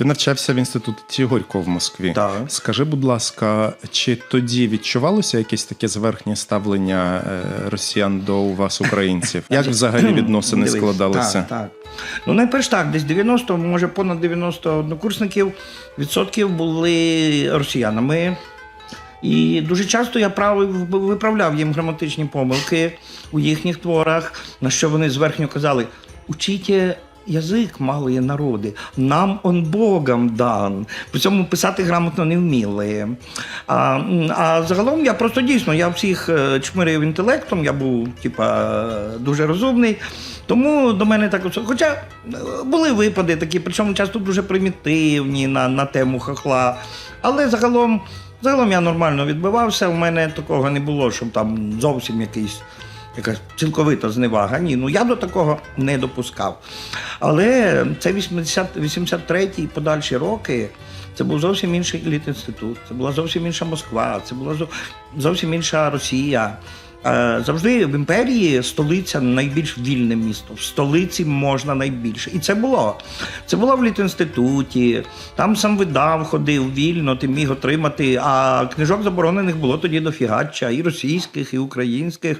Ти навчався в інституті Горького в Москві. Так. Скажи, будь ласка, чи тоді відчувалося якесь таке зверхнє ставлення е, росіян до вас, українців? Як взагалі відносини Дивись, складалися? Так, так. Ну, найперш так, десь 90, може понад 90 однокурсників відсотків були росіянами. І дуже часто я правив, виправляв їм граматичні помилки у їхніх творах, на що вони зверхньо казали: учіть язик малої народи, нам он Богом дан. При цьому писати грамотно не вміли. А, а загалом я просто дійсно я всіх е, чмирив інтелектом, я був типа дуже розумний. Тому до мене так Хоча е, були випади такі, причому часто дуже примітивні на, на тему хохла. Але загалом, загалом я нормально відбивався. У мене такого не було, щоб там зовсім якийсь. Якась цілковита зневага. Ні, ну я до такого не допускав. Але це 80, 83 і подальші роки. Це був зовсім інший літінститут, це була зовсім інша Москва, це була зовсім інша Росія. Е, Завжди в імперії столиця найбільш вільне місто. В столиці можна найбільше. І це було. Це було в літінституті, там сам видав ходив вільно, ти міг отримати. А книжок заборонених було тоді дофігача, і російських, і українських.